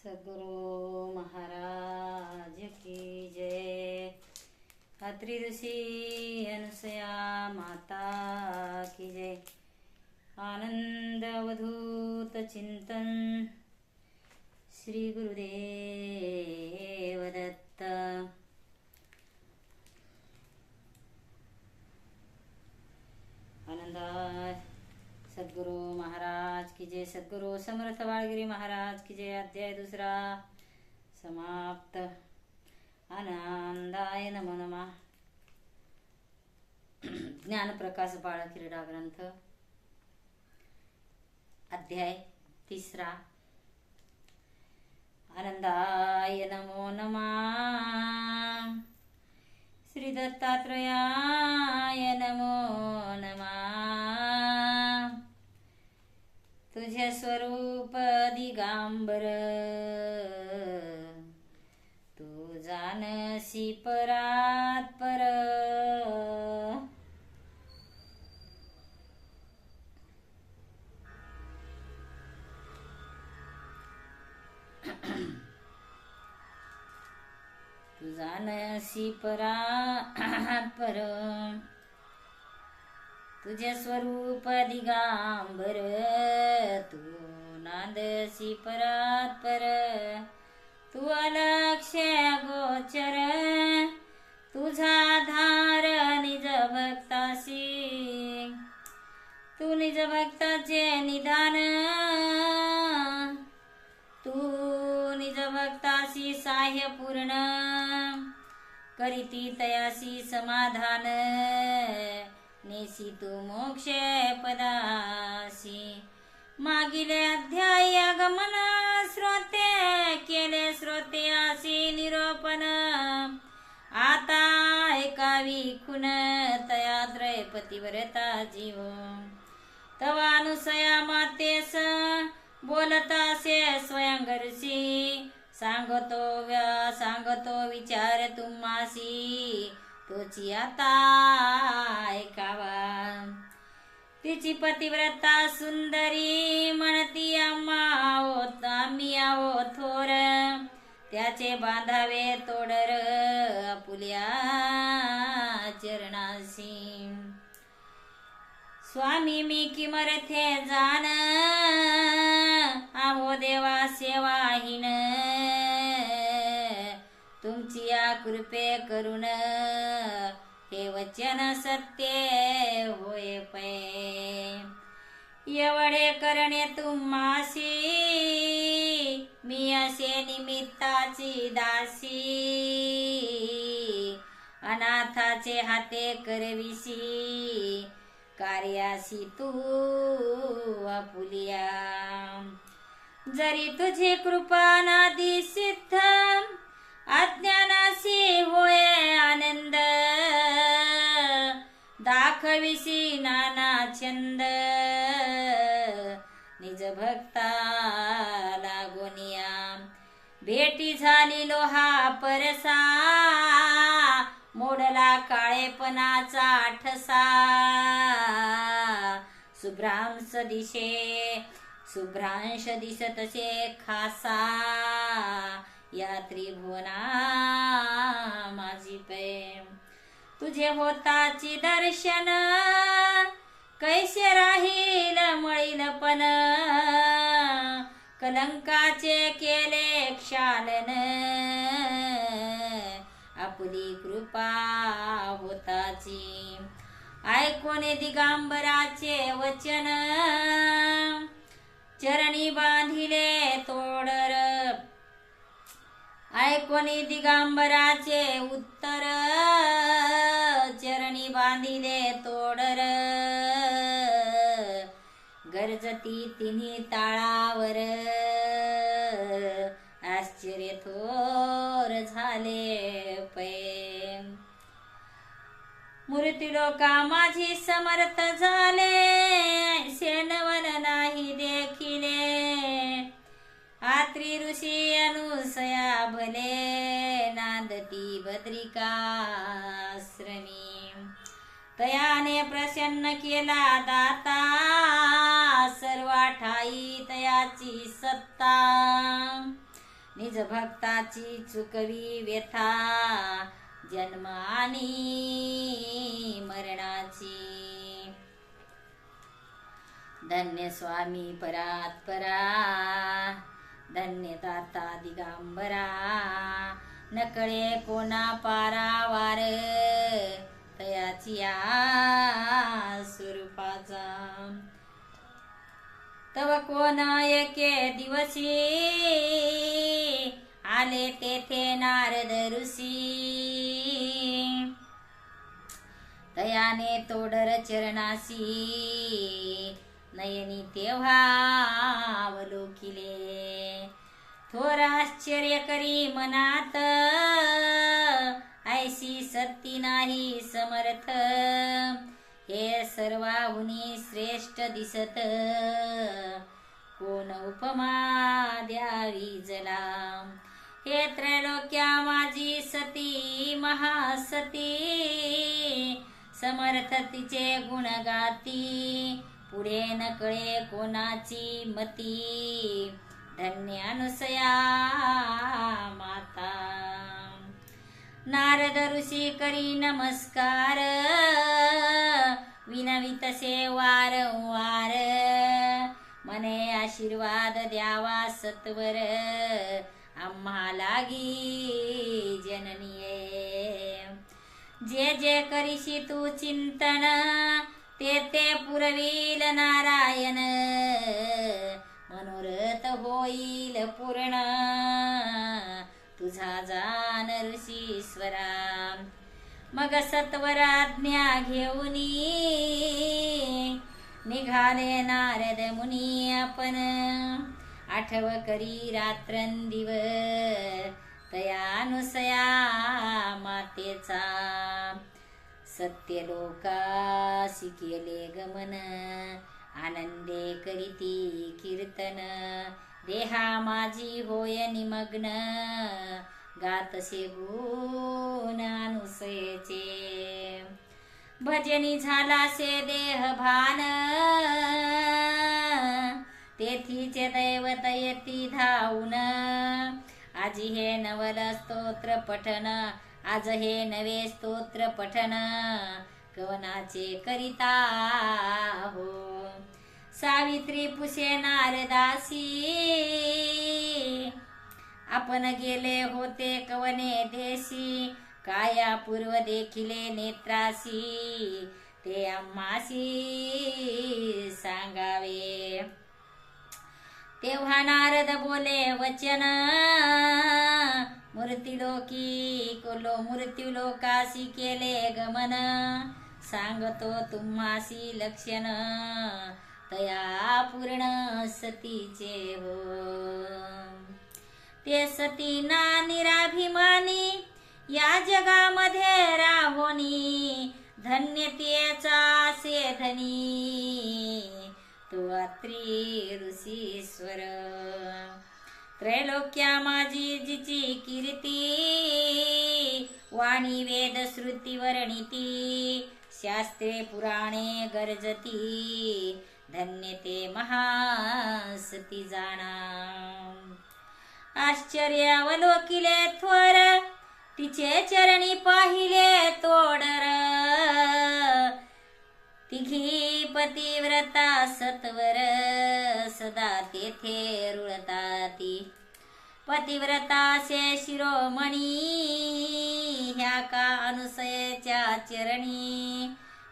सद्गुरु महाराज की जय। अत्रि अनुसया माता की जय। आनंद अवधूत चिंतन श्री गुरुदेव दत्त। आनंदा सद्गुरु महाराज की जय. सद्गुरु समर्थ बाळगिरी महाराज की जय. अध्याय दुसरा समाप्त. आनंदाय नम नमा. ज्ञानप्रकाश बाळ क्रीडा ग्रंथ. अध्याय तिसरा. आनंदाय नमो नमा. श्री दत्तात्रयाय नमो स्वरूप दिगांबर. तू जानसी परात पर. तू जानसी परा पर. तुझे स्वरूप दिगांबर तू नांदसी परात पर. तू अलक्ष गोचर तुझा धार निज भक्तासी तू निज भक्ताचे निदान तू निज भक्तासी साह्य पूर्ण. करीती तयासी समाधान. नेसी तू मोक्ष पदासी. मागिले अध्याय आगमन श्रोते केले श्रोते आसी निरोपण. आता ऐकावी खुन तयाद्रय पतिव्रता जीव. तवानुसया मातेस बोलतासे स्वयंगरसी सांगतो व्या सांगतो विचार तुम्हासी. तोची आता ऐकावा. तिची पतिव्रता सुंदरी म्हणती आम्हा आहोत आम्ही आहो थोर. त्याचे बांधावे तोडर आपुल्या चरणाशी. स्वामी मी किमरथे जाण आहो देवा सेवाहीन. तुमची या कृपे करून वचन सत्य होय पै. एवढे करणे तुम्हासी मी असे निमित्ताची दासी. अनाथाचे हाते करविसी कार्यासी तू आपुलिया जरी तुझी कृपा नादी सिद्ध अज्ञानासी होय आनंद दाखविसी नाना छंद. निज भक्ता लागोनिया भेटी झाली लोहा परसा. मोडला काळेपणाचा ठसा. शुभ्रांश दिशे शुभ्रांश दिसतसे खासा. या त्रिभुवना माझी प्रेम. तुझे होताची दर्शन. कैसे राहील मळील पण. कलंकाचे केले क्षालन. आपली कृपा होताची. ऐकून दिगांबराचे वचन. चरणी बांधिले तोडर. ऐकोनी दिगांबराचे उत्तर. बांधिले तोडर. गरजती तिन्ही ताळावर. आश्चर्य थोर झाले पै मूर्ती लोका माझी समर्थ झाले. शेणवन नाही देखिले. आत्री ऋषी अनुसया भले. नांदती बद्रिकाश्रमी तयाने प्रसन्न केला दाता सर्व ठाई तयाची सत्ता. निज भक्ताची चुकवी व्यथा जन्म आणि मरणाची. धन्य स्वामी परात परा धन्य दाता दिगांबरा. नकळे कोणा पारावार तयाची या स्वरूपाचा तव कोण एके दिवशी आले तेथे नारद ऋषी. तयाने तोडर चरणासी नयनी तेव्हा अवलोकिले. थोर आश्चर्य करी मनात ऐशी सत्ती नाही समर्थ. हे सर्वाहुनी श्रेष्ठ दिसत. कोण उपमा द्यावी जला? हे त्रैलोक्या माझी सती महासती. समर्थ तिचे गुण गाती. पुढे न कळे कोणाची मती? धन्य अनुसया माता. नारद ऋषी करी नमस्कार. विनवितसे वारंवार मने आशीर्वाद द्यावा सत्वर. आम्हा लागी जननीये. जे जे करीशी तू चिंतन ते ते पुरवील नारायण. मनोरथ होईल पूर्ण. तुझा जान ऋषीश्वरा मग सत्वराज्ञा घेऊनी निघाले नारद मुनी आपण. आठव करी रात्रंदिव. तयानुसया मातेचा. सत्यलोकासी केले गमन. आनंदे करीती कीर्तन. देहा माझी होय निमग्न गातसे गुण अनुसयेचे भजनी झाला से देह भान तेथीचे दैवत येती धावून आजी हे नवल स्तोत्र पठन आज हे नवे स्तोत्र पठन कवनाचे करिता हो सावित्री पुसे नारदासी. आपण गेले होते कवने देशी काया पूर्व देखिले नेत्रासी. ते अम्मासी सांगावे. तेव्हा नारद बोले वचन. मूर्तिलोकी कोलो मृत्यूलोकाशी केले गमन. सांगतो तुम्हासी लक्षण. तया पूर्ण सतीचे हो ते सती ना निराभिमानी या जगामध्ये राहोनी धन्य तेचा से धनी तो अत्री ऋषीश्वर. त्रैलोक्या माझी जिची कीर्ती वाणी वेद श्रुती वर्णिती शास्त्रे पुराणे गरजती. धन्य ते महासती जाणा आश्चर्य अवलोकिले थोर तिचे चरणी पाहिले तोडर. तिघी पतिव्रता सत्वर सदा तेथे रुळताती. पतिव्रता से शिरोमणी ह्या का अनुसयच्या चरणी?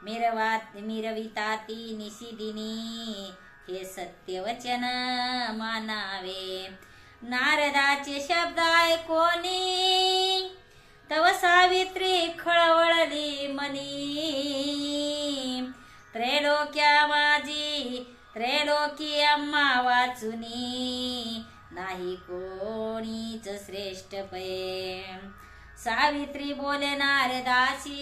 मिरवात मिरविताती निशिदिनी हे सत्यवचन मानावे. नारदाचे शब्द ऐकोनी तव सावित्री खळवळली मनी. त्रैलोक्या माझी त्रैलोकी अम्मा वाचुनी. नाही कोणीच श्रेष्ठ पै सावित्री बोले नारदासी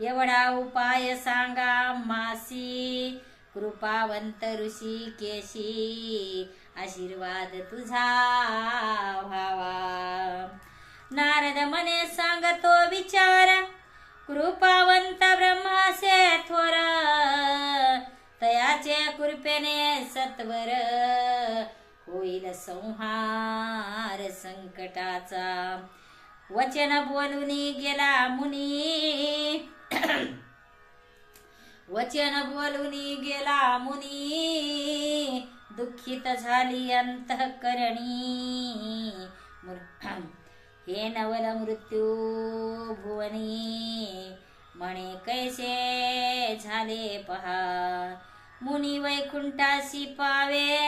एवढा उपाय सांगा मासी. कृपावंत ऋषी केशी आशीर्वाद तुझा व्हावा. नारद मने सांगतो विचार कृपावंत ब्रह्मासे थोर. तयाचे कृपेने सत्वर होईल संहार संकटाचा. वचन बोलून गेला मुनी वचन बोलून गेला मुनी दुःखित झाली अंतःकरणी. हे नवल मृत्यू भुवनी म्हणे कैसे झाले पहा. मुनी वैकुंठासी पावे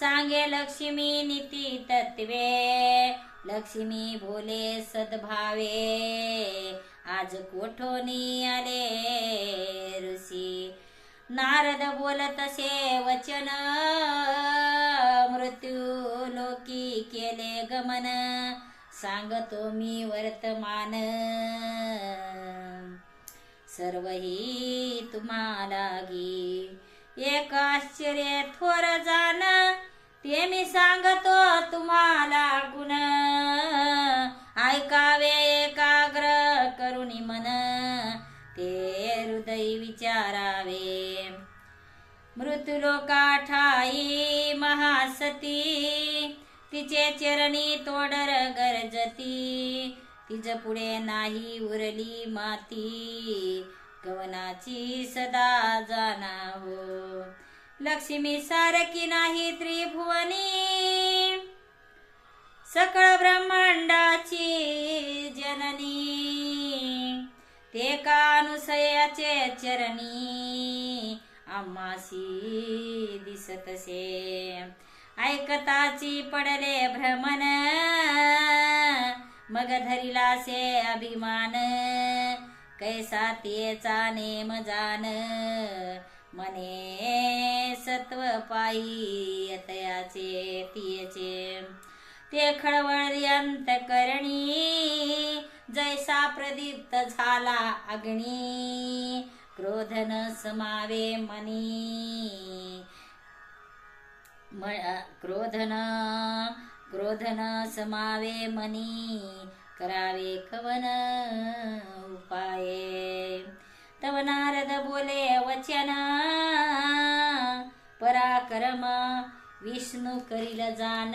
सांगे लक्ष्मी नीती तत्वे. लक्ष्मी बोले सद्भावे आज कोठोनी आले ऋषी? नारद बोलतसे वचन मृत्यू लोकी केले गमन. सांगतो मी वर्तमान. सर्वही तुम्हाला गी. एक आश्चर्य थोर जाण ते मी सांगतो तुम्हाला गुण. ऐकावे एकाग्र हृदय विचारावे. मृत्युलोका ठाई महासती तिचे चरणी तोडर गरजती. तिज पुढे नाही उरली माती कवनाची सदा जाना हो लक्ष्मी सारखी नाही त्रिभुवनी सकळ ब्रह्मांडाची जननी. कानुसयाचे चरणी. आम्हासी दिसतसे. ऐकताची पडले भ्रमण. मग धरिला से अभिमान. कैसा तेचा नेम जान. मने सत्व पायी यतयाचे तियेचे. ते खळवळयंत करणी. जैसा प्रदीप्त झाला अग्नी क्रोधन समावे मनी। म- क्रोधन क्रोधन समावे मनी। करावे कवन उपाये। तव नारद बोले वचन। पराक्रम विष्णू करील जाण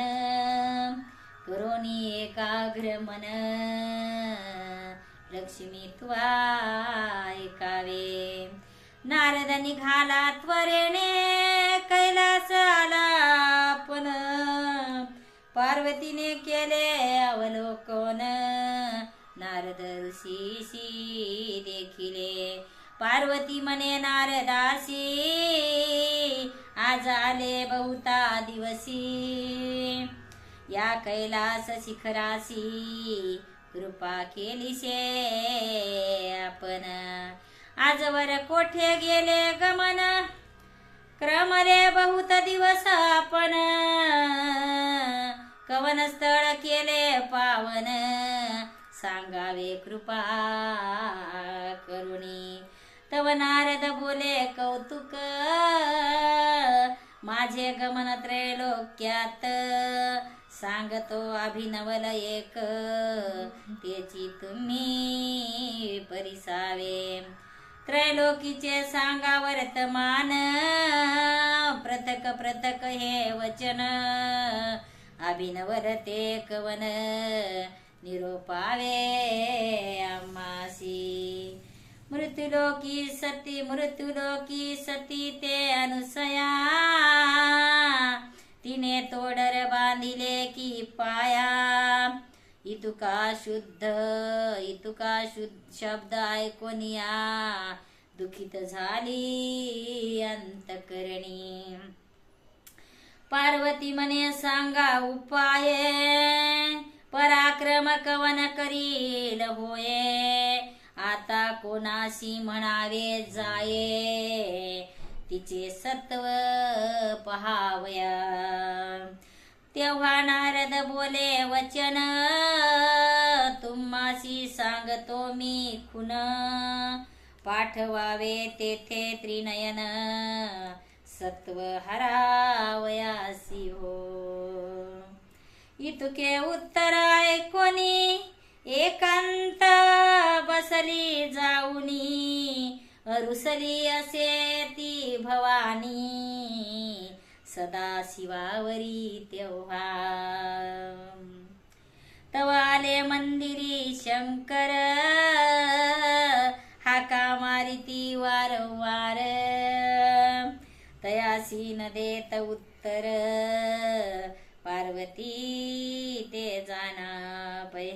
करोनी एकाग्र मन। लक्ष्मी त्वा ऐकावे नारद निघाला त्वरेने कैलास आला पण। पार्वतीने केले अवलोकन नारद ऋषीशी देखिले। पार्वती म्हणे नारदासी आज आले बहुता दिवसी। या कैलास शिखरासी कृपा केलीसे आपण. आजवर कोठे गेले गमन? क्रमले बहुत दिवस आपण. कवन स्थळ केले पावन? सांगावे कृपा करुणी. तव नारद बोले कौतुक माझे गमन त्रैलोक्यात सांगतो अभिनवल एक. त्याची तुम्ही परिसावे. त्रैलोकीचे सांगा वर्तमान प्रथक प्रथक हे वचन. अभिनवर ते कवन. निरोपावे अम्मासी. मृत्युलोकी सती मृत्युलोकी सती ते अनुसया. तिने तोडर बांधिले की पाया. इतुका शुद्ध इतुका शुद्ध शब्द ऐकोनिया दुखित झाली अंतकरणी. पार्वती मने सांगा उपाय. पराक्रम कवन करील होये. आता कोणाशी म्हणावे जाये? तिचे सत्व पहावया. तेव्हा नारद बोले वचन तुम्हाशी सांगतो मी खुन पाठवावे तेथे त्रिनयन. सत्व हरावयासी हो इतुके उत्तर ऐकोनी एकांत बसली जाऊनी. रुसली असे ती भवानी सदा शिवावरी तेव्हा. तवाले मंदिरी शंकर हाका मारिती वारंवार. तयासी न देत उत्तर पार्वती ते जाना पै.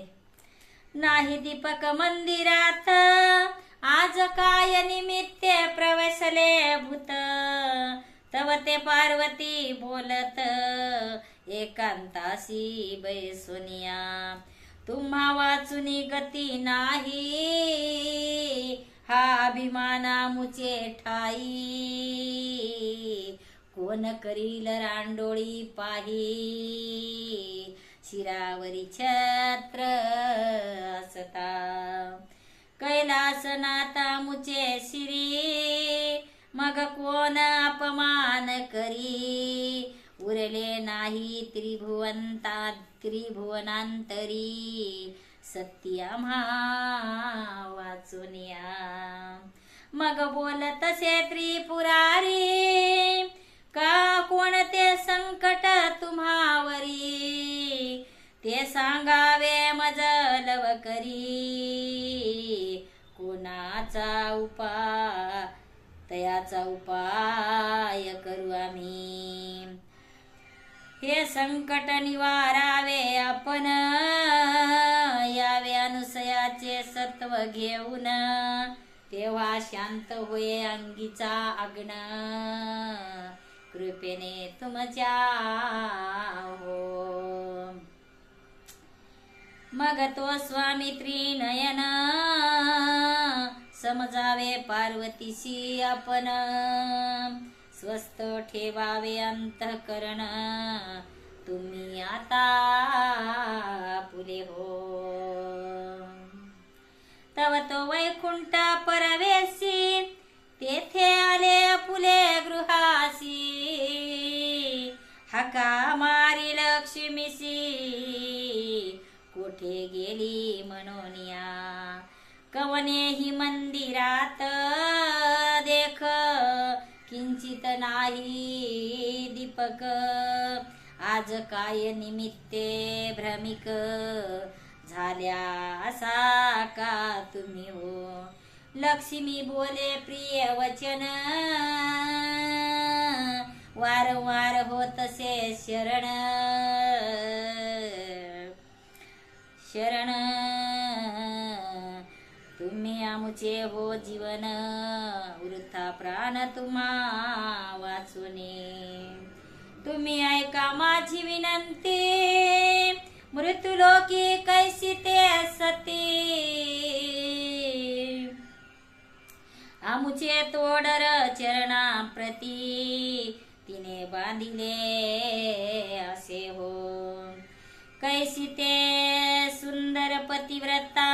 नाही दीपक मंदिरात आज काय निमित्त प्रवेशले भूत? तव ते पार्वती बोलत एकांताशी बैसुनिया तुम्हा वाचुनी गती नाही. हा अभिमाना मुचे ठाई. कोण करील रांडोळी पाही? शिरावरी छत्र असता. कैलासनाता मुचे शिरी मग कोण अपमान करी? उरले नाही त्रिभुवंता त्रिभुवनांतरी. सत्य वाचुनिया मग बोलत से त्रिपुरारी का कोणते संकट तुम्हावरी? ते सांगावे मज लवकरी तयाचा उपाय तयाचा उपाय करू आम्ही. हे संकट निवारावे आपण यावे अनुसयाचे सत्व घेऊन. तेव्हा शांत होये अंगीचा अग्न कृपेने तुमच्या हो. मग तो स्वामी त्रिनयन समजावे पार्वतीशी आपण. स्वस्त ठेवावे अंतकरण. तुम्ही आता पुले हो. तव तो वैकुंठ परवेशी तेथे आले पुले गृहासी हका मारी लक्ष्मीशी कोठे गेली म्हणून कवने ही मंदिरात? देख किंचित नाही दीपक. आज काय निमित्ते भ्रमिक? झाल्या असा का तुम्ही हो? लक्ष्मी बोले प्रिय वचन. वारंवार होतसे शरण. शरण आमुचे हो जीवन वृथा प्राण तुम्हा वाचुने. तुम्ही ऐका माझी विनंती मृत्युलोकी कैसी ते सती आमुचे तोडर चरणा प्रती तिने बांधिले असे हो. कैसी ते सुंदर पतिव्रता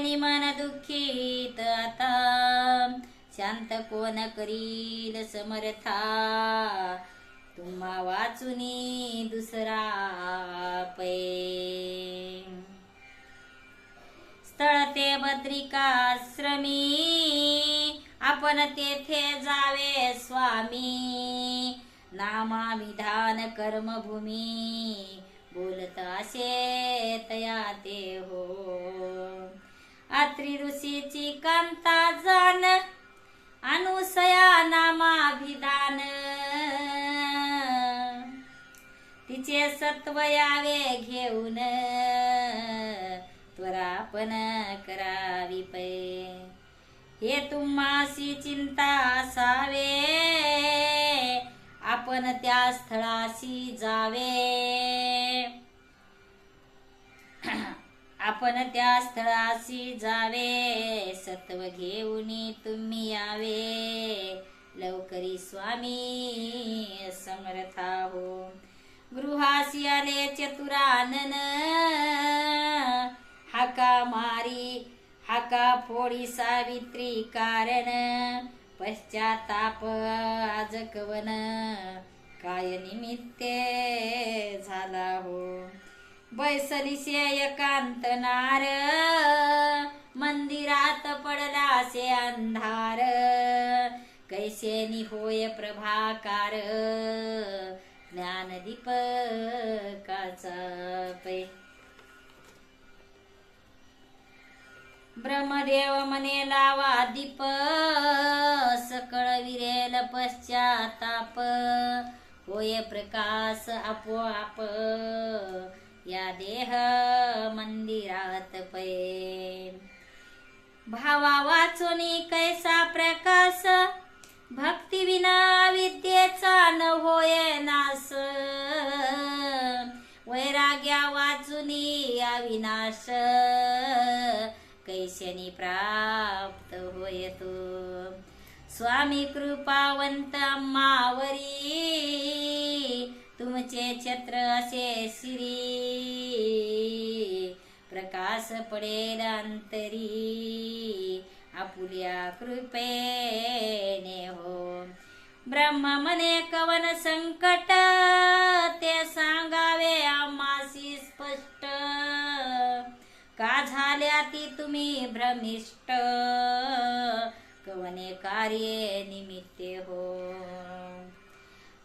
आणि मन दुःखीत आता. शांत कोण करील समर्था? तुम्हा वाचुनी दुसरा पै स्थळ ते बद्रिकाश्रमी आपण तेथे जावे स्वामी. नामाविधान कर्मभूमी. बोलत असे तया ते हो. अत्रि ऋषीची कांता जाण अनुसया नामाभिधान. तिचे सत्व यावे घेऊन त्वरापण करावी पै. हे तुम्हासी चिंता असावे आपण त्या स्थळाशी जावे. आपण त्या स्थळाशी जावे. सत्व घेऊन तुम्ही यावे. लवकरी स्वामी समर्था हो गृहासी आले चतुरानन. हाका मारी हाका फोडी सावित्री कारण. पश्चाताप आज काय निमित्ते झाला हो? बैसलीसे एकांत नार. मंदिरात पडला से अंधार. कैसेनी होय प्रभाकार. ज्ञानदीपकाचा पै. ब्रह्मदेव मने लावा दीप. सकळ विरेल पश्चाताप. होय प्रकाश आपोआप. या देह मंदिरात पै भावा वाचुनी कैसा प्रकाश? भक्ती विना विद्येचा न होय नास. वैराग्या वाचुनी अविनाश. कैशनी प्राप्त होय तो? स्वामी कृपावंत मावरी तुमचे छत्र असे श्री. प्रकाश पडेल अंतरी. आपुल्या कृपेने हो. ब्रह्म मने कवन संकट ते सांगावे आम्हासी स्पष्ट. का झाल्या ती तुम्ही भ्रमिष्ट? कवने कार्ये निमित्ते हो.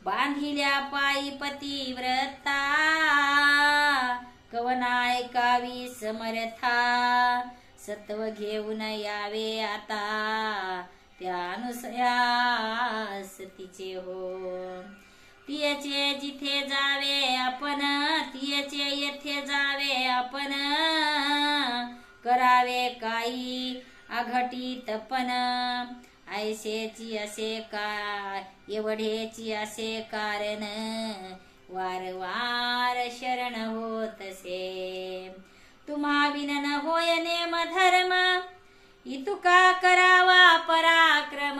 बांधिल्या पायी पतिव्रता. कवनायकावी समर्था सत्व घेऊन यावे आता. त्या अनुसयास तिचे हो. तियचे जिथे जावे आपण तियचे येथे जावे आपण. करावे काही आघटी पण. ऐसेची असे का एवढेची असे कारण वारवार शरण होतसे तुम्हा विनन होय नेम धर्म इतुका करावा पराक्रम.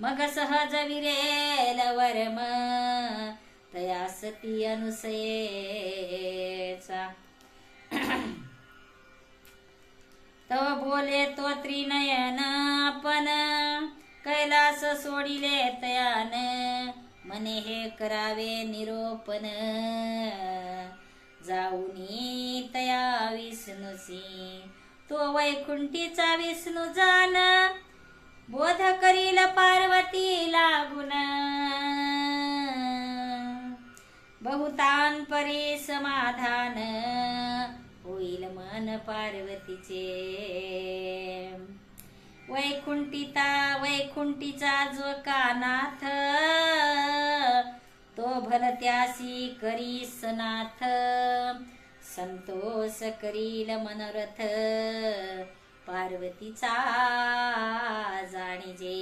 मग सहज विरेल वर्म तया सती अनुसयेचा तव बोले तो त्रिनयन आपण. कैलास सोडिले तयान. मने हे करावे निरोपण. जाऊनी तया विष्णुसी तो वैकुंठीचा विष्णू जान. बोध करील पार्वती लागुन. बहुतान परी समाधान. होईल मन पार्वतीचे. वैकुंठिता वैकुंठीचा जो कानाथ तो भलत्यासी करी सनाथ संतोष करील मनोरथ पार्वतीचा जाणीजे.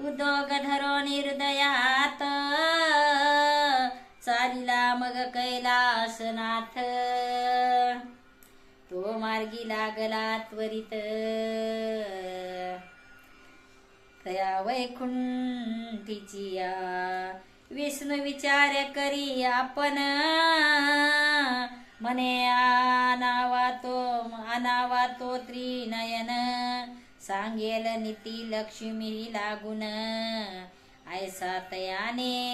उद्योग धरो निर्दयात चालिला मग कैलासनाथ. तो मार्गी लागला त्वरित. तया वैकुंठीचिया विष्णू विचार करी आपण. मने आनावा तो आनावा तो त्रिनयन. सांगेल नीती लक्ष्मी लागून. ऐसा तयाने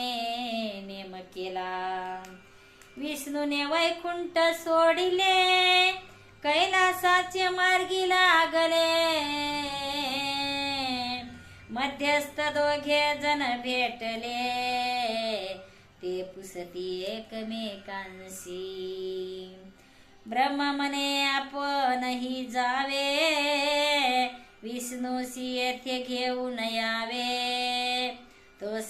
नेम केला. विष्णूने वैकुंठ सोडिले कैलासाचे मार्गी लागले. मध्यस्थ दोघे जण भेटले. ते पुसती एकमेकांशी. ब्रह्म म्हणे आपणही जावे. विष्णूशी येथे घेऊन यावे.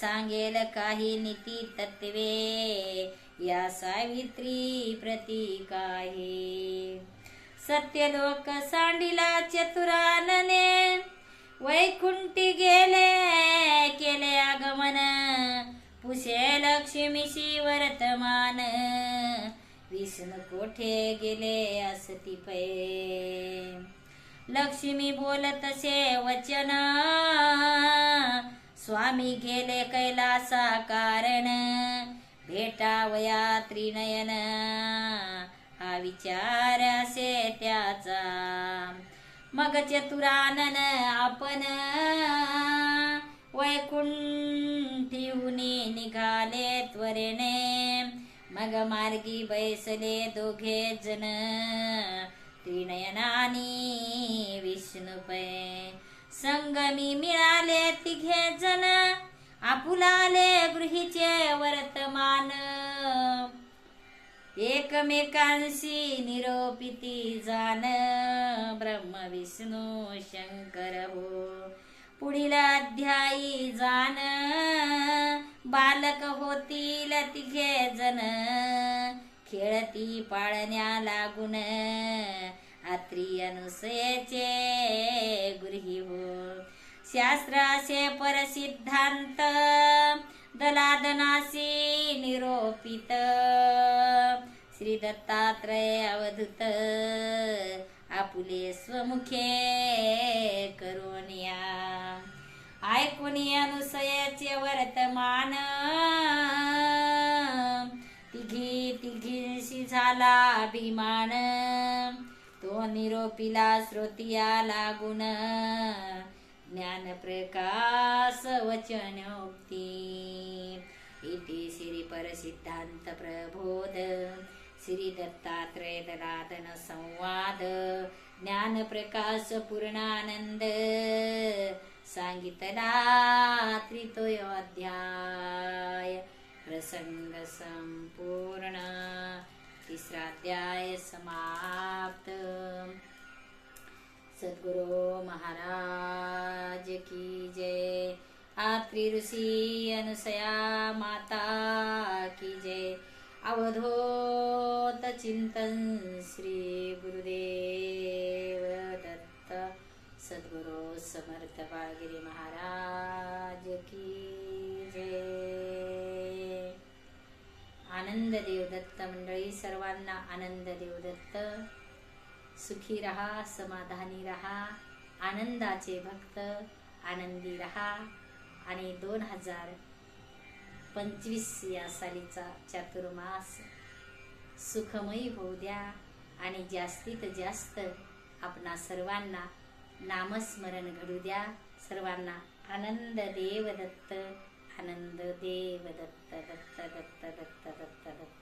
सांगेल काही नीती तत्वे. या सावित्री प्रती काही सत्यलोक सांडिला चतुरानने. वैकुंठी गेले केले आगमन. पुषे लक्ष्मीशी वर्तमान विष्णू कोठे गेले असती पै? लक्ष्मी बोलतसे वचन. स्वामी गेले कैलासा कारण. भेटावया त्रिनयन. हा विचार असे त्याचा. मग चतुरानन आपण वैकुंठीहुनी निघाले त्वरेने. मग मार्गी बैसले दोघे जण. त्रिनयनानी विष्णुपै. संगमी मिळाले तिघे जण. आपुलाले गृहीचे वर्तमान. एकमेकांशी निरोपिती जाण ब्रह्म विष्णू शंकर हो. पुढील अध्यायी जाण बालक होतील तिघे जण. खेळती पाळण्या लागून. आत्री अनुसयेचे गृही हो। शास्त्राचे परसिद्धांत दलादनाशी निरोपित। श्री दत्तात्रय अवधूत आपुले स्वमुखे करोनिया ऐकुनी अनुसयाचे वर्तमान तिघी तिघींशी झाला अभिमान। तो निरोपिला श्रोतिया लागून. ज्ञान प्रकाश वचनोक्ती. इति श्री परसिद्धांत प्रबोध. श्री दत्तात्रय दलादन संवाद. ज्ञान प्रकाश पूर्णानंद सांगितला त्रितोय अध्याय. प्रसंग संपूर्ण. तिसरा अध्याय समाप्त. सद्गुरु महाराज की जय. आत्री ऋषी अनुसया माता की जय. अवधोत चिंतन श्री गुरुदेव दत्त. सद्गुरु समर्थ बाळगिरी महाराज की जय आनंद देवदत्त मंडळी सर्वांना आनंद देवदत्त सुखी रहा समाधानी रहा आनंदाचे भक्त आनंदी रहा. आणि दोन हजार पंचवीस या सालीचा चातुर्मास सुखमयी होऊ द्या आणि जास्तीत जास्त आपणा सर्वांना नामस्मरण घडू द्या. सर्वांना आनंद देवदत्त അനന്ത ദേവദത്ത ദത്ത ദത്ത ദത്ത ദത്ത ദത്ത